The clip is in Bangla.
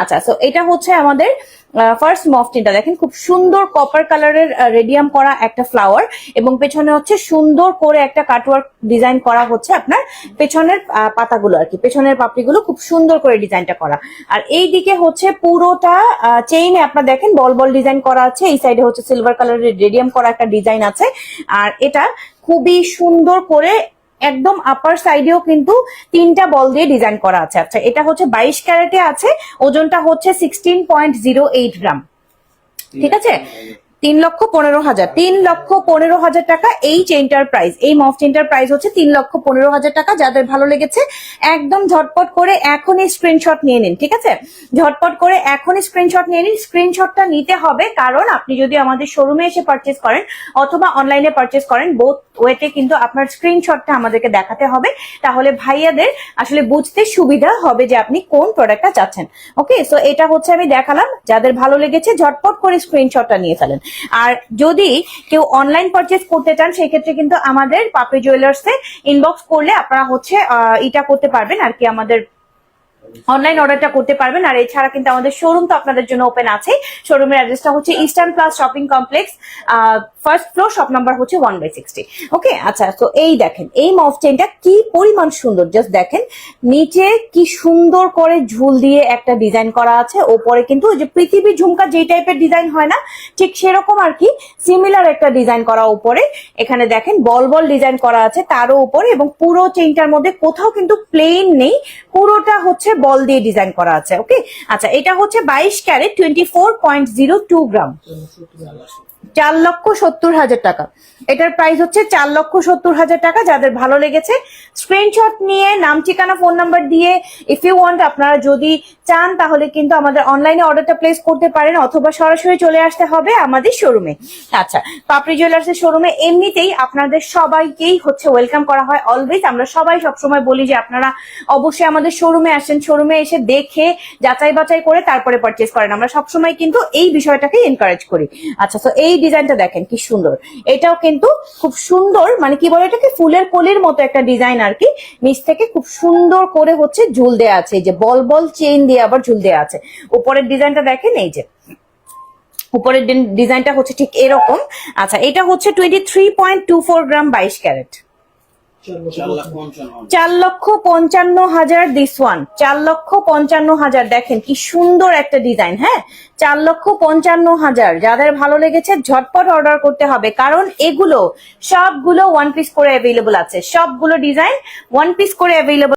আচ্ছা সো এটা হচ্ছে আমাদের ফার্স্ট মফটিনটা দেখেন, খুব সুন্দর কপার কালারের রেডিয়াম করা একটা ফ্লাওয়ার এবং পেছনে হচ্ছে সুন্দর করে একটা কাটওয়ার্ক ডিজাইন করা হচ্ছে আপনার পেছনের পাতাগুলো আর কি। পেছনের পাপড়িগুলো খুব সুন্দর করে ডিজাইনটা করা। আর এই দিকে হচ্ছে পুরোটা চেইনে আপনার দেখেন, বল বল ডিজাইন করা আছে। এই সাইডে হচ্ছে সিলভার কালারের রেডিয়াম করা একটা ডিজাইন আছে। আর এটা খুবই সুন্দর করে একদম আপার সাইডেও কিন্তু তিনটা বল দিয়ে ডিজাইন করা আছে। আচ্ছা এটা হচ্ছে বাইশ ক্যারেটে আছে, ওজনটা হচ্ছে sixteen point zero eight gram ঠিক আছে? তিন লক্ষ পনেরো হাজার। তিন লক্ষ পনেরো হাজার টাকা এই চেনটার প্রাইস এই মফ চেনটার প্রাইস হচ্ছে তিন লক্ষ পনেরো হাজার টাকা। যাদের ভালো লেগেছে, একদম ঝটপট করে এখনই স্ক্রিনশট নিয়ে নিন, ঠিক আছে? ঝটপট করে এখনই স্ক্রিনশট নিয়ে নিন। স্ক্রিনশটটা নিতে হবে কারণ আপনি যদি আমাদের শোরুমে এসে পারচেস করেন অথবা অনলাইনে পারচেস করেন বোথ ওয়েতে কিন্তু আপনার স্ক্রিনশটটা আমাদেরকে দেখাতে হবে। তাহলে ভাইয়াদের আসলে বুঝতে সুবিধা হবে যে আপনি কোন প্রোডাক্টটা চাচ্ছেন। ওকে সো এটা হচ্ছে আমি দেখালাম। যাদের ভালো লেগেছে, ঝটপট করে স্ক্রিনশটটা নিয়ে ফেলেন। আর যদি কেউ অনলাইন পারচেস করতে চান, সেক্ষেত্রে কিন্তু আমাদের পাপড়ি এ ইনবক্স করলে আপনারা হচ্ছে এটা করতে পারবেন আর কি আমাদের অনলাইন অর্ডারটা করতে পারবেন। আর এছাড়া কিন্তু আমাদের শোরুম তো আপনাদের জন্য ওপেন আছে। শোরুমের অ্যাড্রেসটা হচ্ছে eastern plus shopping complex first floor shop number হচ্ছে ওয়ান বাই সিক্সটি ওকে আচ্ছা তো এই দেখেন, এই মফ চেনটা কি পরিমাণ সুন্দর? জাস্ট দেখেন, নিচে কি সুন্দর করে ঝুল দিয়ে একটা ডিজাইন করা আছে। ওপরে কিন্তু যে পৃথিবী ঝুমকা যে টাইপের ডিজাইন হয় না, ঠিক সেরকম আর কি সিমিলার একটা ডিজাইন করা উপরে এখানে দেখেন, বল বল ডিজাইন করা আছে তারও উপরে এবং পুরো চেইনটার মধ্যে কোথাও কিন্তু প্লেন নেই। পুরোটা হচ্ছে বল দিয়ে ডিজাইন করা আছে ওকে আচ্ছা এটা হচ্ছে বাইশ carat twenty four point zero two gram চার লক্ষ সত্তর হাজার টাকা। এটার প্রাইস হচ্ছে চার লক্ষ সত্তর হাজার টাকা। যাদের ভালো লেগেছে স্ক্রিনশট নিয়ে, নাম, ঠিকানা ফোন নাম্বার দিয়ে ইফ ইউ ওয়ান্ট আপনারা যদি চান, তাহলে কিন্তু আমাদের অনলাইনে অর্ডারটা প্লেস করতে পারেন, অথবা সরাসরি চলে আসতে হবে আমাদের শোরুমে আচ্ছা পাপড়ি জুয়েলার্স এর শোরুমে এমনিতেই আপনাদের সবাইকেই হচ্ছে ওয়েলকাম করা হয় অলওয়েজ আমরা সবাই সবসময় বলি যে আপনারা অবশ্যই আমাদের শোরুমে আসেন শোরুমে এসে দেখে যাচাই বাছাই করে তারপরে পারচেস করেন। আমরা সবসময় কিন্তু এই বিষয়টাকে এনকারেজ করি। আচ্ছা তো এই ডিজাইনটা দেখেন, কি সুন্দর। এটাও কিন্তু খুব সুন্দর মানে কি বলে এটাকে? ফুলের কলির মতো একটা ডিজাইন আর কি। নিচ থেকে খুব সুন্দর করে হচ্ছে ঝুল দেওয়া আছে। এই যে বল বল চেইন দিয়ে আবার ঝুল দেওয়া আছে। উপরের ডিজাইনটা দেখেন, এই যে। উপরের ডিজাইনটা হচ্ছে ঠিক এরকম। আচ্ছা এটা হচ্ছে twenty three point two four gram বাইশ ক্যারেট। চার লক্ষ পঞ্চান্ন হাজার। দিস ওয়ান চার লক্ষ পঞ্চান্ন হাজার। দেখেন কি সুন্দর একটা ডিজাইন হ্যাঁ? চার লক্ষ পঞ্চান্ন হাজার। যাদের ভালো লেগেছে, ঝটপট অর্ডার করতে হবে। কারণ এগুলো সবগুলো ওয়ান পিস করে অ্যাভেলেবল আছে। সবগুলো ডিজাইন ওয়ান পিস করে অ্যাভেলেবল